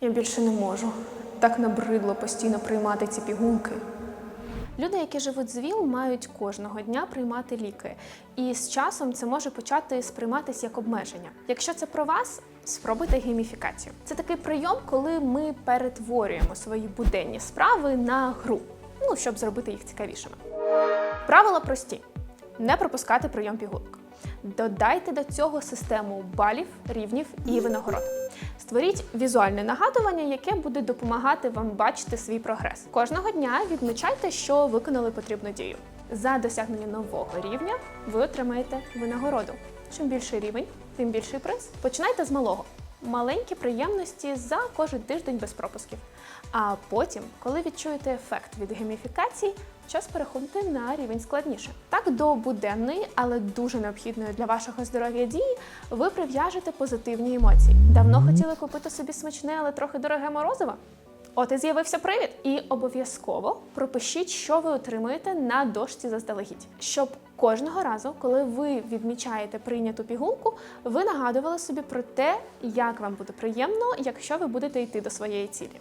Я більше не можу. Так набридло постійно приймати ці пігулки. Люди, які живуть з ВІЛ, мають кожного дня приймати ліки, і з часом це може почати сприйматися як обмеження. Якщо це про вас, спробуйте гейміфікацію. Це такий прийом, коли ми перетворюємо свої буденні справи на гру, ну щоб зробити їх цікавішими. Правила прості: не пропускати прийом пігулок. Додайте до цього систему балів, рівнів і винагород. Створіть візуальне нагадування, яке буде допомагати вам бачити свій прогрес. Кожного дня відмічайте, що виконали потрібну дію. За досягнення нового рівня ви отримаєте винагороду. Чим більший рівень, тим більший приз. Починайте з малого. Маленькі приємності за кожен тиждень без пропусків. А потім, коли відчуєте ефект від геміфікації, час переходити на рівень складніше. Так до буденної, але дуже необхідної для вашого здоров'я дії, ви прив'яжете позитивні емоції. Давно хотіли купити собі смачне, але трохи дороге морозиво? От і з'явився привід. І обов'язково пропишіть, що ви отримуєте на дошці заздалегідь, щоб кожного разу, коли ви відмічаєте прийняту пігулку, ви нагадували собі про те, як вам буде приємно, якщо ви будете йти до своєї цілі.